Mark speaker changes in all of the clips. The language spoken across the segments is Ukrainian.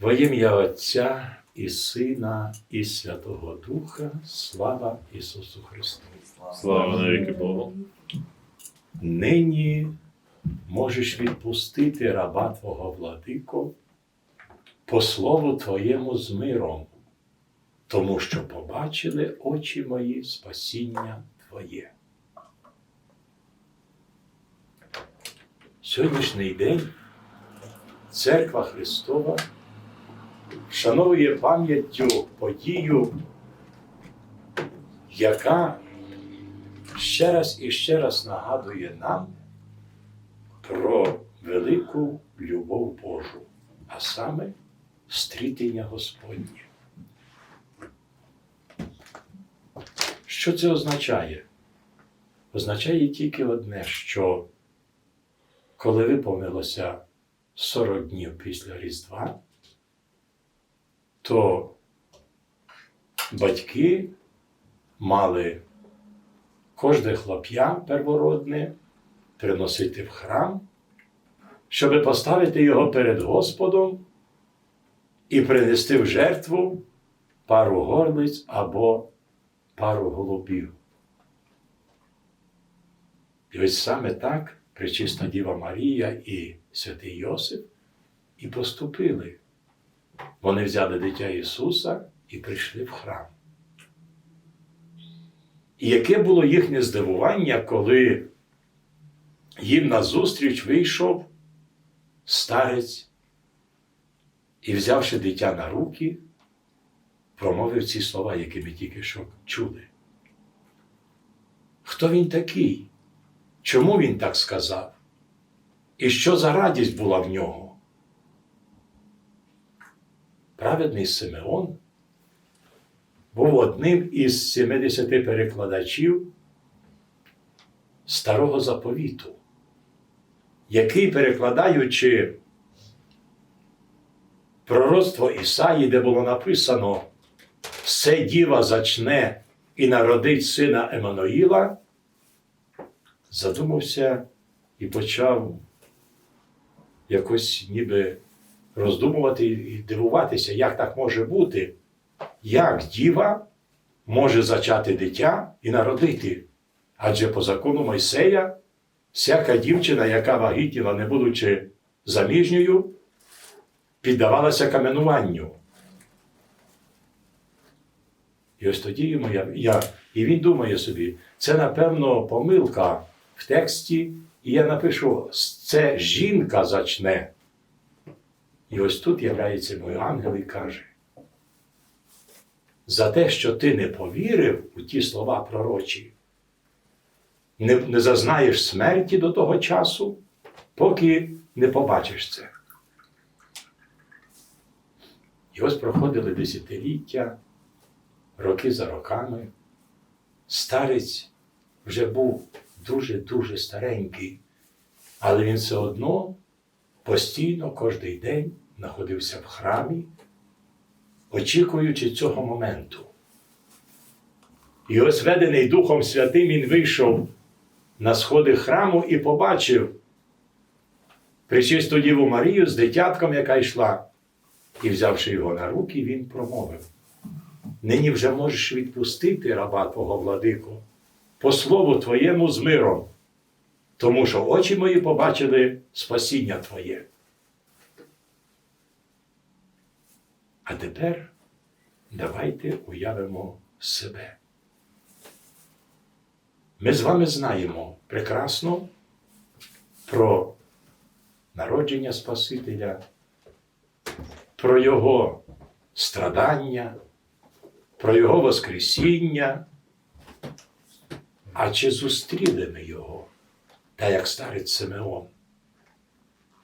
Speaker 1: Во ім'я Отця і Сина, і Святого Духа, слава Ісусу Христу.
Speaker 2: Слава навіки Богу.
Speaker 1: Нині можеш відпустити раба Твого владико по слову Твоєму з миром, тому що побачили очі мої спасіння Твоє. Сьогоднішній день Церква Христова вшановує пам'яттю подію, яка ще раз і ще раз нагадує нам про велику любов Божу, а саме стрітення Господнє. Що це означає? Означає тільки одне, що коли виповнилося 40 днів після Різдва, то батьки мали кожне хлоп'я первородне приносити в храм, щоб поставити його перед Господом і принести в жертву пару горлиць або пару голубів. І ось саме так Пречиста Діва Марія і святий Йосип і поступили. Вони взяли дитя Ісуса і прийшли в храм. І яке було їхнє здивування, коли їм назустріч вийшов старець і, взявши дитя на руки, промовив ці слова, які ми тільки що чули. Хто він такий? Чому він так сказав? І що за радість була в нього? Праведний Симеон був одним із 70 перекладачів Старого Заповіту, який, перекладаючи пророцтво Ісаї, де було написано Все діва зачне і народить сина Еммануїла, задумався і почав якось ніби роздумувати і дивуватися, як так може бути, як діва може зачати дитя і народити. Адже по закону Мойсея всяка дівчина, яка вагітніла, не будучи заміжньою, піддавалася каменуванню. І ось тоді йому я, і він думає собі, це напевно помилка в тексті, і я напишу, це жінка зачне. І ось тут являється мій ангел і каже: за те, що ти не повірив у ті слова пророчі, не, не зазнаєш смерті до того часу, поки не побачиш це. І ось проходили десятиліття, роки за роками. Старець вже був дуже-дуже старенький, але він все одно постійно кожний день знаходився в храмі, очікуючи цього моменту. І ось ведений Духом Святим він вийшов на сходи храму і побачив причисту Діву Марію з дитятком, яка йшла. І, взявши його на руки, він промовив: Нині вже можеш відпустити раба Твого владику, по слову Твоєму з миром, тому що очі мої побачили спасіння Твоє. А тепер давайте уявимо себе. Ми з вами знаємо прекрасно про народження Спасителя, про Його страдання, про Його Воскресіння. А чи зустріли ми Його, так як старець Симеон?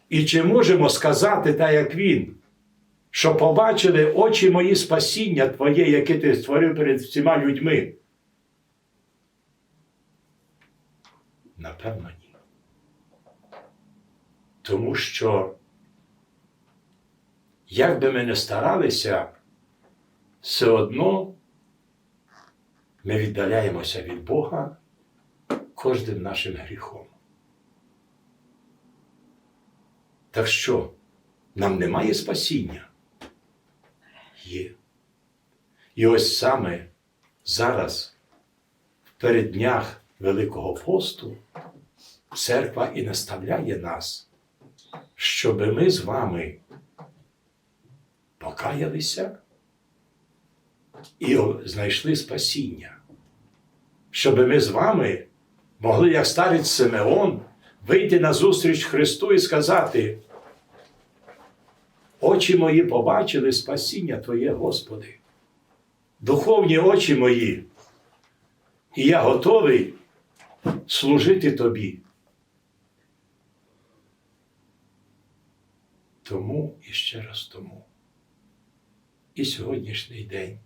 Speaker 1: І чи можемо сказати, так як він, що побачили очі мої спасіння Твоє, яке ти створив перед всіма людьми? Напевно, ні. Тому що, як би ми не старалися, все одно ми віддаляємося від Бога кожним нашим гріхом. Так що, нам немає спасіння? є. І ось саме зараз, в передднях Великого посту, церква і наставляє нас, щоб ми з вами покаялися і знайшли спасіння, щоб ми з вами могли, як старець Симеон, вийти на зустріч Христу і сказати: Очі мої побачили спасіння Твоє, Господи, духовні очі мої, і я готовий служити Тобі. Тому і ще раз тому. І сьогоднішній день,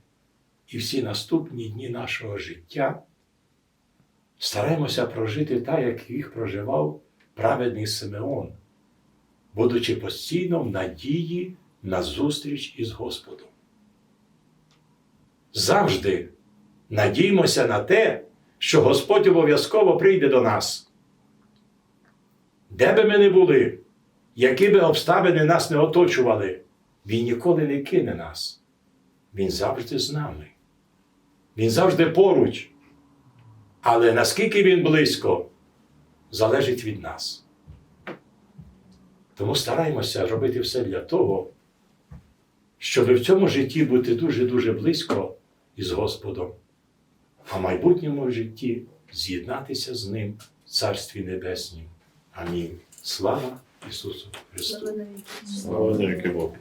Speaker 1: і всі наступні дні нашого життя стараємося прожити так, як їх проживав праведний Симеон, будучи постійно в надії на зустріч із Господом. Завжди надіймося на те, що Господь обов'язково прийде до нас. Де би ми не були, які би обставини нас не оточували, Він ніколи не кине нас. Він завжди з нами. Він завжди поруч. Але наскільки він близько, залежить від нас. Тому стараємося робити все для того, щоб в цьому житті бути дуже-дуже близько із Господом, а в майбутньому житті з'єднатися з Ним в Царстві Небеснім. Амінь. Слава Ісусу Христу!
Speaker 2: Слава навіки Богу.